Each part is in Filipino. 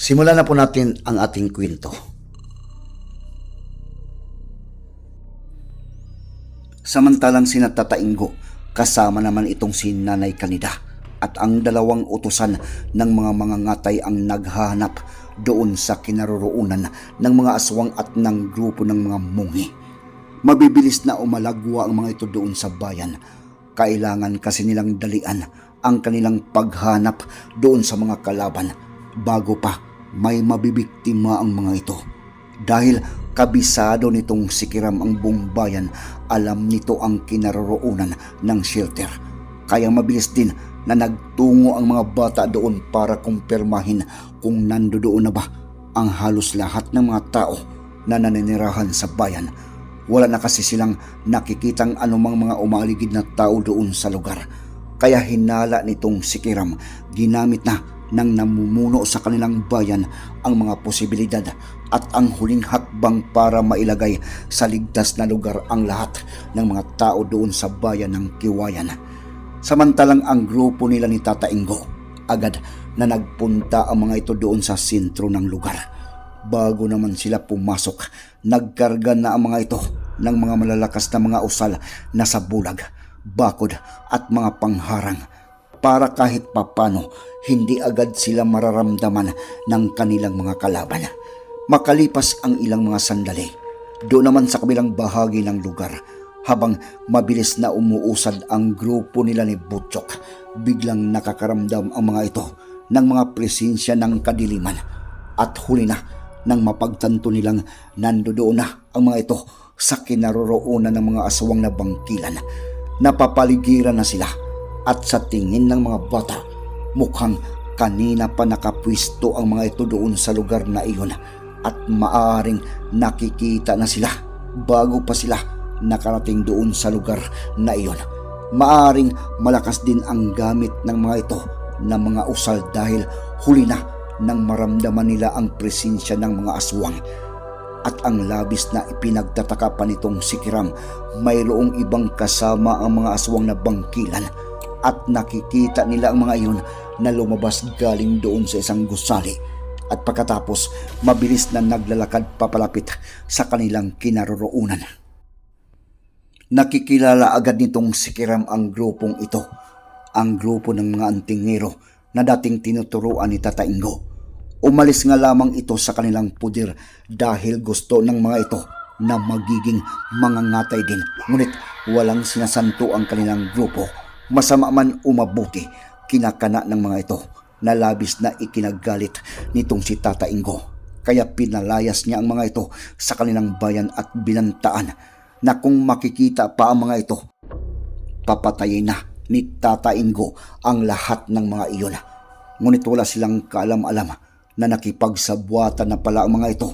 Simulan na po natin ang ating kwento. Samantalang sinatatainggo, kasama naman itong si Nanay Kanida at ang dalawang utusan ng mga mangangatay ang naghahanap doon sa kinaroroonan ng mga aswang at ng grupo ng mga munghi. Mabibilis na umalagwa ang mga ito doon sa bayan. Kailangan kasi nilang dalian ang kanilang paghanap doon sa mga kalaban bago pa may mabibiktima ang mga ito. Dahil kabisado nitong sikiram ang buong bayan, alam nito ang kinaroroonan ng shelter. Kaya mabilis din na nagtungo ang mga bata doon para kumpirmahin kung nandoon na ba ang halos lahat ng mga tao na naninirahan sa bayan. Wala na kasi silang nakikitang anumang mga umaligid na tao doon sa lugar. Kaya hinala nitong sikiram, ginamit na ng namumuno sa kanilang bayan ang mga posibilidad at ang huling hakbang para mailagay sa ligtas na lugar ang lahat ng mga tao doon sa bayan ng Kiwayan. Samantalang ang grupo nila ni Tata Ingo, agad na nagpunta ang mga ito doon sa sentro ng lugar. Bago naman sila pumasok, nagkarga na ang mga ito ng mga malalakas na mga usal na sa bulag, bakod at mga pangharang para kahit papano hindi agad sila mararamdaman ng kanilang mga kalaban. Makalipas ang ilang mga sandali, doon naman sa kabilang bahagi ng lugar, habang mabilis na umuusad ang grupo nila ni Butchok, biglang nakakaramdam ang mga ito ng mga presensya ng kadiliman at huli na nang mapagtanto nilang nandoon na ang mga ito sa kinaroroonan ng mga aswang na bangkilan. Napapaligiran na sila at sa tingin ng mga bata, mukhang kanina pa nakapwisto ang mga ito doon sa lugar na iyon at maaring nakikita na sila bago pa sila nakarating doon sa lugar na iyon. Maaring malakas din ang gamit ng mga ito na mga usal dahil huli na nang maramdaman nila ang presensya ng mga aswang. At ang labis na ipinagtataka pa nitong si Kiram, mayroong ibang kasama ang mga aswang na bangkilan at nakikita nila ang mga iyon na lumabas galing doon sa isang gusali at pagkatapos mabilis na naglalakad papalapit sa kanilang kinaroroonan. Nakikilala agad nitong sikiram ang grupong ito, ang grupo ng mga antingero na dating tinuturuan ni Tata Ingo. Umalis nga lamang ito sa kanilang pudir dahil gusto ng mga ito na magiging mga ngatay din. Ngunit walang sinasanto ang kanilang grupo. Masama man umabuti, kinakana ng mga ito na labis na ikinagalit nitong si Tata Ingo. Kaya pinalayas niya ang mga ito sa kanilang bayan at binantaan na kung makikita pa ang mga ito, papatayin na ni Tata Ingo ang lahat ng mga iyon. Ngunit wala silang kaalam-alam na nakipagsabwatan na pala ang mga ito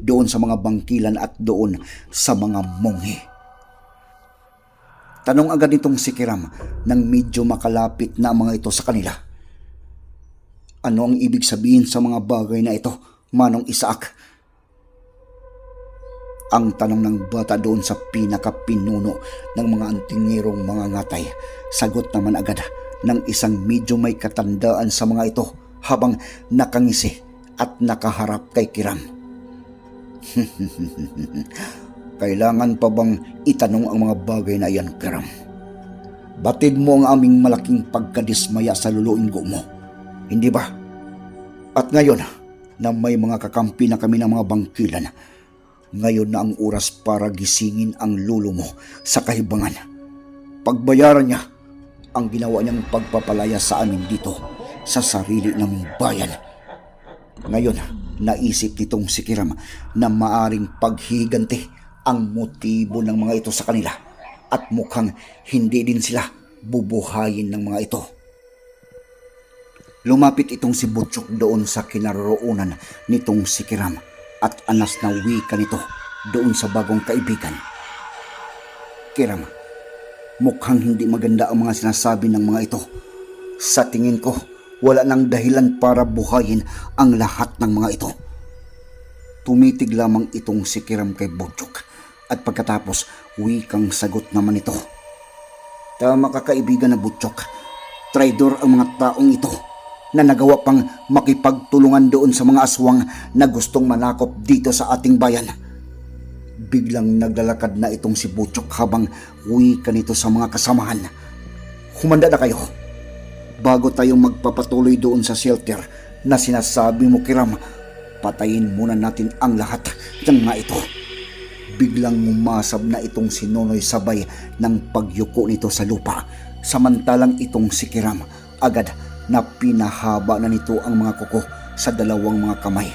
doon sa mga bangkilan at doon sa mga monghe. Tanong agad nitong si Kiram nang medyo makalapit na mga ito sa kanila. Ano ang ibig sabihin sa mga bagay na ito, Manong Isaac? Ang tanong ng bata doon sa pinakapinuno ng mga antingirong mga ngatay. Sagot naman agad ng isang medyo may katandaan sa mga ito habang nakangisi at nakaharap kay Kiram. Kailangan pa bang itanong ang mga bagay na iyan, Kiram? Batid mo ang aming malaking pagkadismaya sa luluinggo mo. Hindi ba? At ngayon, na may mga kakampi na kami ng mga bangkilan. Ngayon na ang oras para gisingin ang lulo mo sa kahibangan. Pagbayaran niya ang ginawa niyang pagpapalaya sa amin dito sa sarili ng bayan. Ngayon, naisip nitong si Kiram na maaring paghiganti ang motibo ng mga ito sa kanila at mukhang hindi din sila bubuhayin ng mga ito. Lumapit itong si Butchok doon sa kinaroroonan nitong si Kiram at anas na wika nito doon sa bagong kaibigan. Kiram, mukhang hindi maganda ang mga sinasabi ng mga ito. Sa tingin ko, wala nang dahilan para buhayin ang lahat ng mga ito. Tumitig lamang itong si Kiram kay Butchok at pagkatapos wikang sagot naman ito. Tama ka kaibigan na Butchok. Traidor ang mga taong ito na nagawa pang makipagtulungan doon sa mga aswang na gustong manakop dito sa ating bayan. Biglang naglalakad na itong si Butchok habang wika nito sa mga kasamahan. Humanda na kayo. Bago tayong magpapatuloy doon sa shelter na sinasabi mo kiram, patayin muna natin ang lahat ng mga ito. Biglang mumasab na itong si Nonoy sabay ng pagyuko nito sa lupa. Samantalang itong si Kiram agad na pinahaba na nito ang mga kuko sa dalawang mga kamay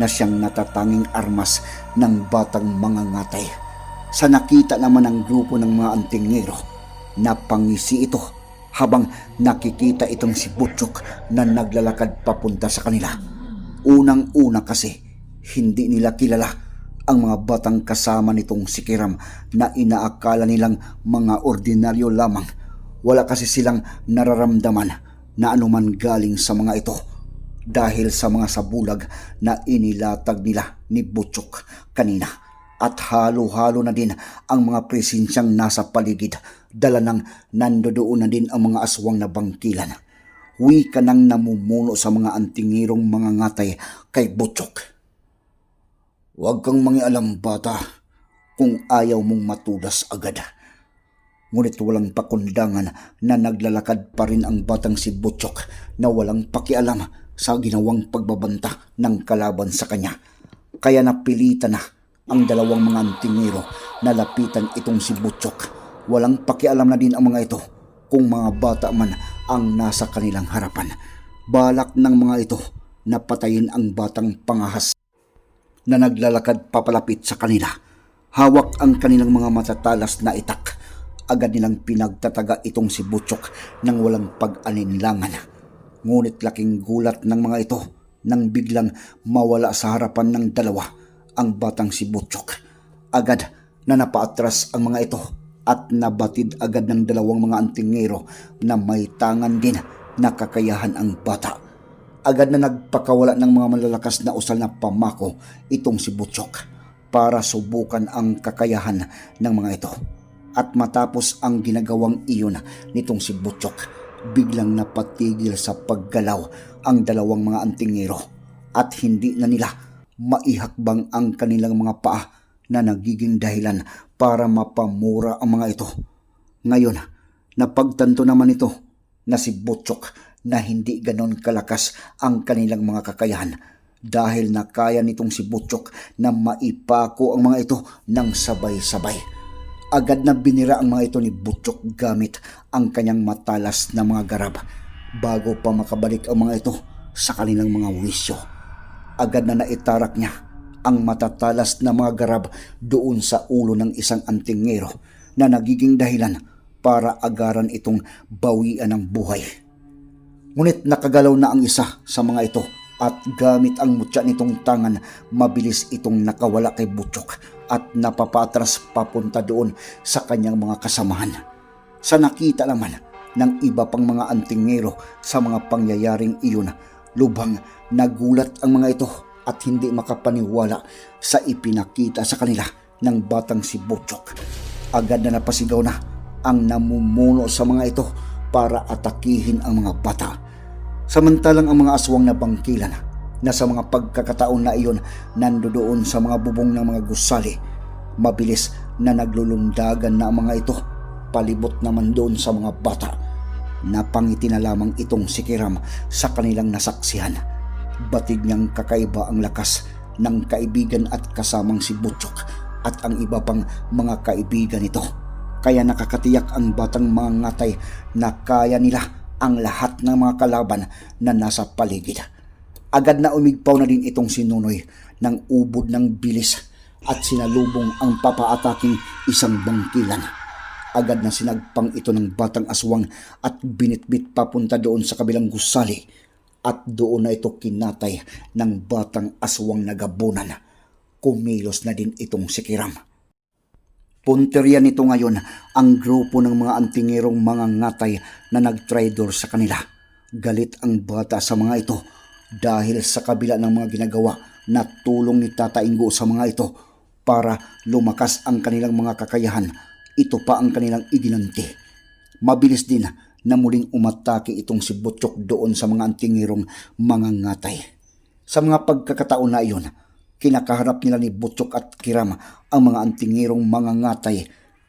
na siyang natatanging armas ng batang mga ngatay. Sa nakita naman ng grupo ng mga antingero, napangisi ito habang nakikita itong si Butchok na naglalakad papunta sa kanila. Unang-una kasi, hindi nila kilala ang mga batang kasama nitong si Kiram na inaakala nilang mga ordinaryo lamang. Wala kasi silang nararamdaman na anuman galing sa mga ito dahil sa mga sabulag na inilatag nila ni Butchok kanina at halo-halo na din ang mga presensyang nasa paligid dala ng nandoon na din ang mga aswang na bangkilan. Wika nang namumuno sa mga antingirong mga ngatay kay Butchok. Huwag kang mangialam bata kung ayaw mong matudas agad. Ngunit walang pakundangan na naglalakad pa rin ang batang si Butchok na walang pakialam sa ginawang pagbabanta ng kalaban sa kanya. Kaya napilitan na ang dalawang mga antingero na lapitan itong si Butchok. Walang pakialam na din ang mga ito kung mga bata man ang nasa kanilang harapan. Balak ng mga ito na patayin ang batang pangahas na naglalakad papalapit sa kanila. Hawak ang kanilang mga matatalas na itak. Agad nilang pinagtataga itong si Butchok nang walang pag-alinlangan. Ngunit laking gulat ng mga ito nang biglang mawala sa harapan ng dalawa ang batang si Butchok. Agad na napaatras ang mga ito at nabatid agad ng dalawang mga antingero na may tangan din na kakayahan ang bata agad na nagpakawala ng mga malalakas na usal na pamako itong si Butchok para subukan ang kakayahan ng mga ito. At matapos ang ginagawang iyon nitong si Butchok, biglang napatigil sa paggalaw ang dalawang mga antingero at hindi na nila maihakbang ang kanilang mga paa na nagiging dahilan para mapamura ang mga ito. Ngayon, napagtanto naman ito na si Butchok na hindi ganon kalakas ang kanilang mga kakayahan dahil nakaya nitong si Butchok na maipako ang mga ito ng sabay-sabay. Agad na binira ang mga ito ni Butchok gamit ang kanyang matalas na mga garab bago pa makabalik ang mga ito sa kanilang mga wisyo. Agad na naitarak niya ang matatalas na mga garab doon sa ulo ng isang antingero na nagiging dahilan para agaran itong bawian ng buhay. Ngunit nakagalaw na ang isa sa mga ito at gamit ang mutya nitong tangan, mabilis itong nakawala kay Butchok at napapatras papunta doon sa kanyang mga kasamahan. Sa nakita naman ng iba pang mga antingero sa mga pangyayaring iyon, lubhang nagulat ang mga ito at hindi makapaniwala sa ipinakita sa kanila ng batang si Butchok. Agad na napasigaw na ang namumuno sa mga ito para atakihin ang mga bata. Samantalang ang mga aswang na bangkilan na sa mga pagkakataon na iyon nandoon sa mga bubong ng mga gusali, mabilis na naglulundagan na ang mga ito palibot naman doon sa mga bata. Napangiti na lamang itong si Kiram sa kanilang nasaksihan Batid niyang kakaiba ang lakas ng kaibigan at kasamang si Butchok at ang iba pang mga kaibigan nito. Kaya nakakatiyak ang batang mga ngatay na kaya nila ang lahat ng mga kalaban na nasa paligid. Agad na umigpaw na din itong si Nunoy ng ubod ng bilis at sinalubong ang papaataking isang bangkilan. Agad na sinagpang ito ng batang aswang at binitbit papunta doon sa kabilang gusali at doon na ito kinatay ng batang aswang na gabunan. Kumilos na din itong si Kiram. Punteriya nito ngayon ang grupo ng mga antingirong mga ngatay na nagtraidor sa kanila. Galit ang bata sa mga ito dahil sa kabila ng mga ginagawa na tulong ni Tata Ingo sa mga ito para lumakas ang kanilang mga kakayahan. Ito pa ang kanilang iginanti. Mabilis din na muling umatake itong si Butchok doon sa mga antingirong mga ngatay. Sa mga pagkakataon na iyon, kinakaharap nila ni Butchok at Kiram ang mga antingirong mga ngatay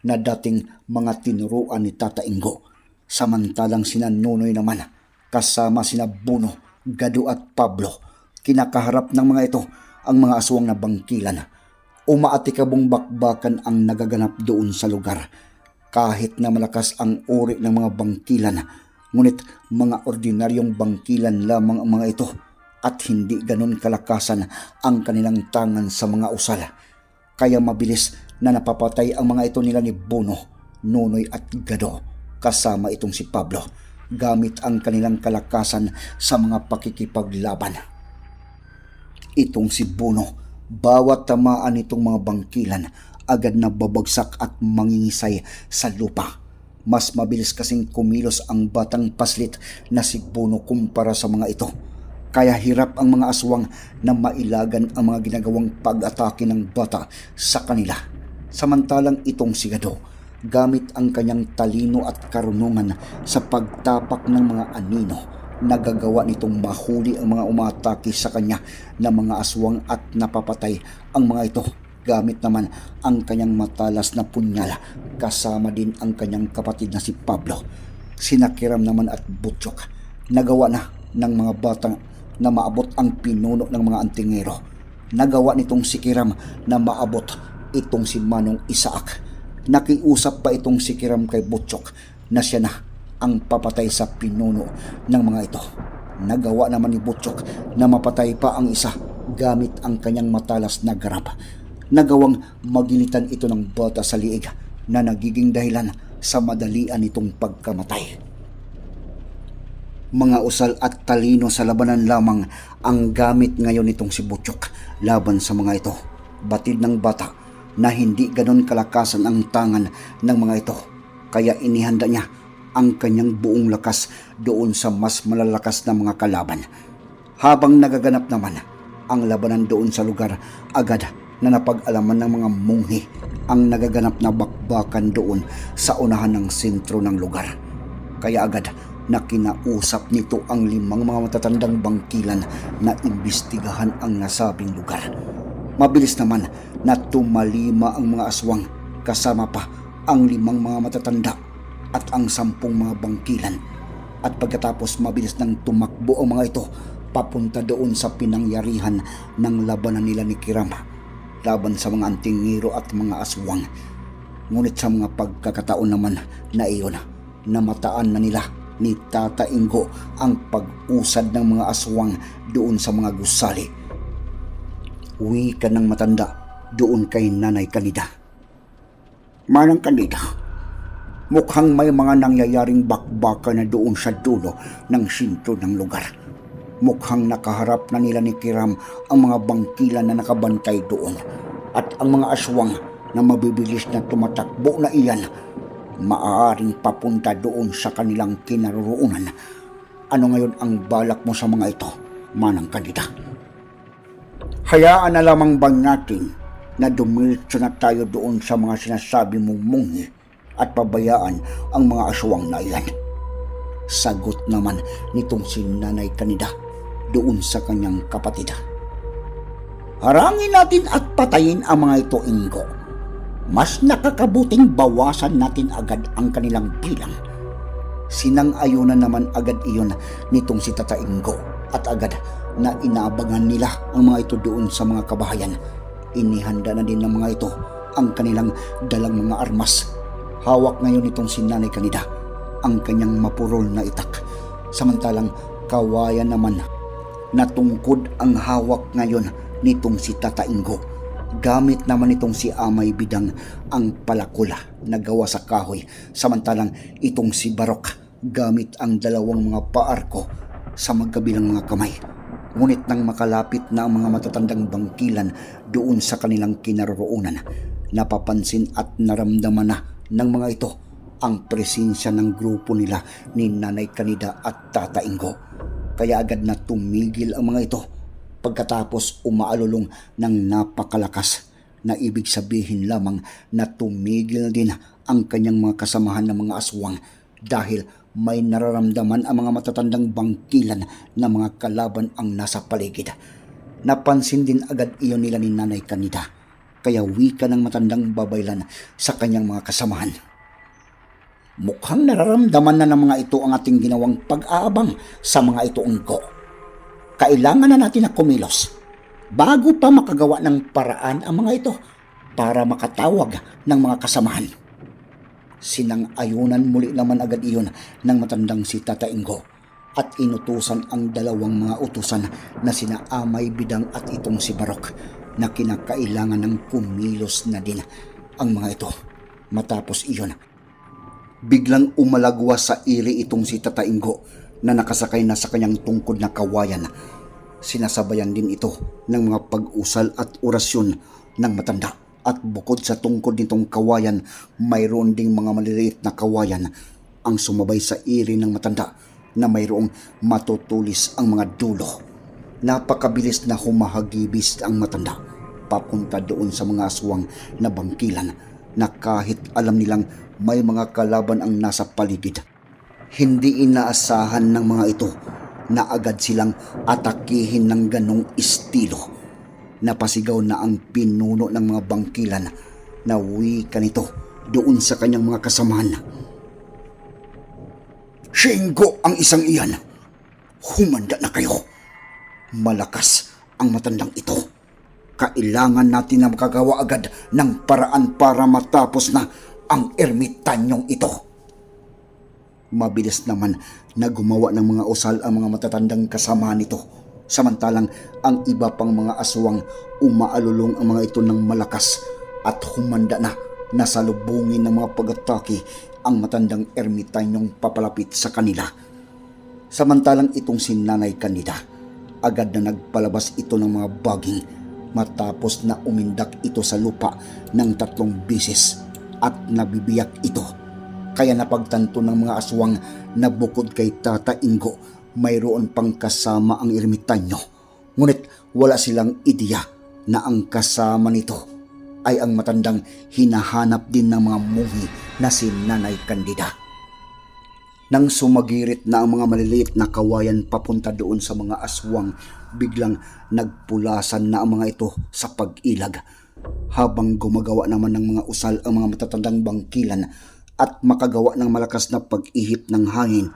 na dating mga tinuruan ni Tata Ingo. Samantalang sina Nunoy naman, kasama sina Buno, Gado at Pablo, kinakaharap ng mga ito ang mga aswang na bangkilan. Umaatikabong bakbakan ang nagaganap doon sa lugar. Kahit na malakas ang uri ng mga bangkilan, ngunit mga ordinaryong bangkilan lamang ang mga ito at hindi ganon kalakasan ang kanilang tangan sa mga usal. Kaya mabilis na napapatay ang mga ito nila ni Bono, Nonoy at Gado kasama itong si Pablo gamit ang kanilang kalakasan sa mga pakikipaglaban. Itong si Bono, bawat tamaan nitong mga bangkilan agad na babagsak at mangingisay sa lupa. Mas mabilis kasing kumilos ang batang paslit na si Bono kumpara sa mga ito. Kaya hirap ang mga aswang na mailagan ang mga ginagawang pag-atake ng bata sa kanila. Samantalang itong si Gado, gamit ang kanyang talino at karunungan sa pagtapak ng mga anino, nagagawa nitong mahuli ang mga umatake sa kanya na mga aswang at napapatay ang mga ito gamit naman ang kanyang matalas na punyal kasama din ang kanyang kapatid na si Pablo. Sinakiram naman at Butchok. Nagawa na ng mga batang na maabot ang pinuno ng mga antingero. Nagawa nitong si Kiram na maabot itong si Manong Isaak. Nakiusap pa itong si Kiram kay Butchok na siya na ang papatay sa pinuno ng mga ito. Nagawa naman ni Butchok na mapatay pa ang isa gamit ang kanyang matalas na garab. Nagawang magilitan ito ng bata sa liig na nagiging dahilan sa madalian nitong pagkamatay. Mga usal at talino sa labanan lamang ang gamit ngayon nitong si Butchok laban sa mga ito. Batid ng bata na hindi ganon kalakasan ang tangan ng mga ito. Kaya inihanda niya ang kanyang buong lakas doon sa mas malalakas na mga kalaban. Habang nagaganap naman ang labanan doon sa lugar, agad na napag-alaman ng mga munghi ang nagaganap na bakbakan doon sa unahan ng sentro ng lugar. Kaya agad na kinausap nito ang limang mga matatandang bangkilan na imbestigahan ang nasabing lugar. Mabilis naman na tumalima ang mga aswang kasama pa ang limang mga matatanda at ang sampung mga bangkilan. At pagkatapos mabilis nang tumakbo ang mga ito papunta doon sa pinangyarihan ng labanan nila ni Kiram laban sa mga antingiro at mga aswang. Ngunit sa mga pagkakataon naman na iyon, namataan na nila ni Tata Ingo ang pag-usad ng mga aswang doon sa mga gusali. Uwi ka ng matanda doon kay Nanay Kanida. Manang Kanida, mukhang may mga nangyayaring bakbaka na doon sa dulo ng sintro ng lugar. Mukhang nakaharap na nila ni Kiram ang mga bangkilan na nakabantay doon at ang mga aswang na mabibilis na tumatakbo na iyan maaaring papunta doon sa kanilang kinaroroonan. Ano ngayon ang balak mo sa mga ito, manang kanida? Hayaan na lamang ba natin na dumiretso na tayo doon sa mga sinasabi mong munghi at pabayaan ang mga aswang na iyan? Sagot naman nitong si Nanay Kanida doon sa kanyang kapatid. Harangin natin at patayin ang mga ito, Ingo mas nakakabuting bawasan natin agad ang kanilang bilang. Sinang-ayunan naman agad iyon nitong si Tata Ingo at agad na inaabangan nila ang mga ito doon sa mga kabahayan. Inihanda na din ng mga ito ang kanilang dalang mga armas. Hawak ngayon itong si Nanay Kanida ang kanyang mapurol na itak. Samantalang kawayan naman na tungkod ang hawak ngayon nitong si Tata Ingo. Gamit naman itong si Amay Bidang ang palakula na gawa sa kahoy. Samantalang itong si Barok gamit ang dalawang mga paarko sa magkabilang mga kamay. Ngunit nang makalapit na ang mga matatandang bangkilan doon sa kanilang kinaroroonan, napapansin at naramdaman na ng mga ito ang presensya ng grupo nila ni Nanay Kanida at Tata Ingo. Kaya agad na tumigil ang mga ito pagkatapos umaalulong ng napakalakas na ibig sabihin lamang na tumigil din ang kanyang mga kasamahan ng mga aswang dahil may nararamdaman ang mga matatandang bangkilan na mga kalaban ang nasa paligid. Napansin din agad iyon nila ni Nanay Kanida kaya wika ng matandang babaylan sa kanyang mga kasamahan. Mukhang nararamdaman na ng mga ito ang ating ginawang pag-aabang sa mga ito ungko. Kailangan na natin na kumilos bago pa makagawa ng paraan ang mga ito para makatawag ng mga kasamahan. Sinang-ayunan muli naman agad iyon ng matandang si Tata Ingo at inutusan ang dalawang mga utusan na sina Amay Bidang at itong si Barok na kinakailangan ng kumilos na din ang mga ito. Matapos iyon, biglang umalagwa sa iri itong si Tata Ingo na nakasakay na sa kanyang tungkod na kawayan. Sinasabayan din ito ng mga pag-usal at orasyon ng matanda. At bukod sa tungkod nitong kawayan, mayroon ding mga maliliit na kawayan ang sumabay sa iri ng matanda na mayroong matutulis ang mga dulo. Napakabilis na humahagibis ang matanda papunta doon sa mga aswang na bangkilan na kahit alam nilang may mga kalaban ang nasa paligid. Hindi inaasahan ng mga ito na agad silang atakihin ng ganong estilo. Napasigaw na ang pinuno ng mga bangkilan na wika nito doon sa kanyang mga kasamahan. Shingo ang isang iyan. Humanda na kayo. Malakas ang matandang ito. Kailangan natin na makagawa agad ng paraan para matapos na ang ermitanyong ito. Mabilis naman na gumawa ng mga usal ang mga matatandang kasama nito. Samantalang ang iba pang mga aswang umaalulong ang mga ito ng malakas at humanda na nasalubungin ng mga pag-atake ang matandang ermitanyong papalapit sa kanila. Samantalang itong si Nanay Kanida, agad na nagpalabas ito ng mga baging matapos na umindak ito sa lupa ng tatlong bisis at nabibiyak ito. Kaya napagtanto ng mga aswang na bukod kay Tata Ingo, mayroon pang kasama ang ermitanyo. Ngunit wala silang ideya na ang kasama nito ay ang matandang hinahanap din ng mga munghi na si Nanay Candida. Nang sumagirit na ang mga maliliit na kawayan papunta doon sa mga aswang, biglang nagpulasan na ang mga ito sa pag-ilag. Habang gumagawa naman ng mga usal ang mga matatandang bangkilan at makagawa ng malakas na pag-ihip ng hangin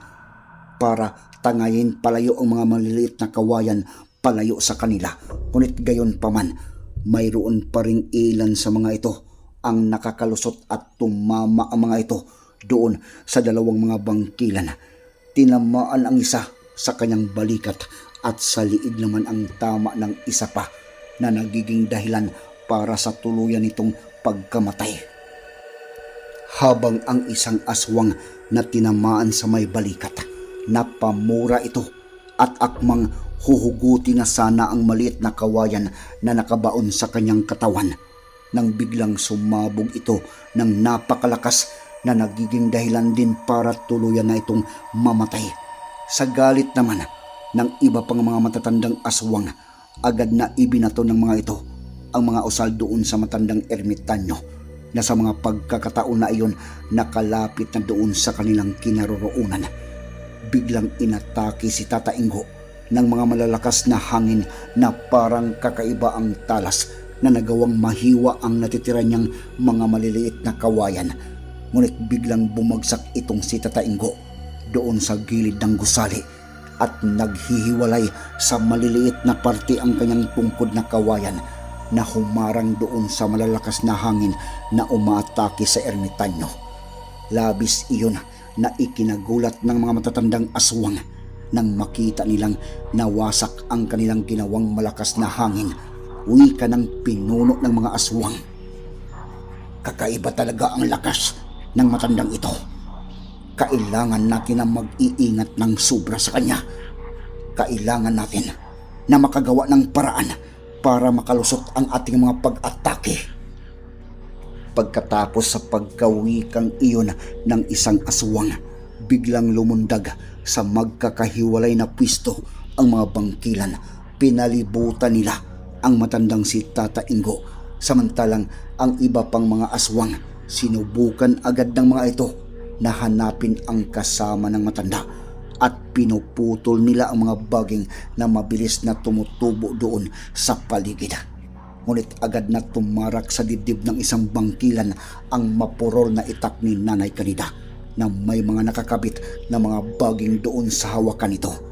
para tangayin palayo ang mga maliliit na kawayan palayo sa kanila. Ngunit gayon paman, mayroon pa ring ilan sa mga ito ang nakakalusot at tumama ang mga ito doon sa dalawang mga bangkilan. Tinamaan ang isa sa kanyang balikat at sa liig naman ang tama ng isa pa na nagiging dahilan para sa tuluyan nitong pagkamatay. Habang ang isang aswang na tinamaan sa may balikat, napamura ito at akmang huhuguti na sana ang maliit na kawayan na nakabaon sa kanyang katawan. Nang biglang sumabog ito ng napakalakas na nagiging dahilan din para tuluyan na itong mamatay. Sa galit naman ng iba pang mga matatandang aswang, agad na ibinato ng mga ito ang mga usal doon sa matandang ermitanyo na sa mga pagkakataon na iyon nakalapit na doon sa kanilang kinaroroonan. Biglang inatake si Tata Ingo ng mga malalakas na hangin na parang kakaiba ang talas na nagawang mahiwa ang natitira niyang mga maliliit na kawayan. Ngunit biglang bumagsak itong si Tata Ingo doon sa gilid ng gusali at naghihiwalay sa maliliit na parte ang kanyang tungkod na kawayan na humarang doon sa malalakas na hangin na umaatake sa ermitanyo. Labis iyon na ikinagulat ng mga matatandang aswang nang makita nilang nawasak ang kanilang ginawang malakas na hangin. Wika ng pinuno ng mga aswang. Kakaiba talaga ang lakas ng matandang ito. Kailangan natin na mag-iingat ng sobra sa kanya. Kailangan natin na makagawa ng paraan para makalusot ang ating mga pag-atake. Pagkatapos sa pagkawikang iyon ng isang aswang, biglang lumundag sa magkakahiwalay na pwisto ang mga bangkilan. Pinalibutan nila ang matandang si Tata Ingo. Samantalang ang iba pang mga aswang sinubukan agad ng mga ito na hanapin ang kasama ng matanda at pinuputol nila ang mga baging na mabilis na tumutubo doon sa paligid. Ngunit agad na tumarak sa dibdib ng isang bangkilan ang mapurol na itak ni Nanay Kanida na may mga nakakabit na mga baging doon sa hawakan nito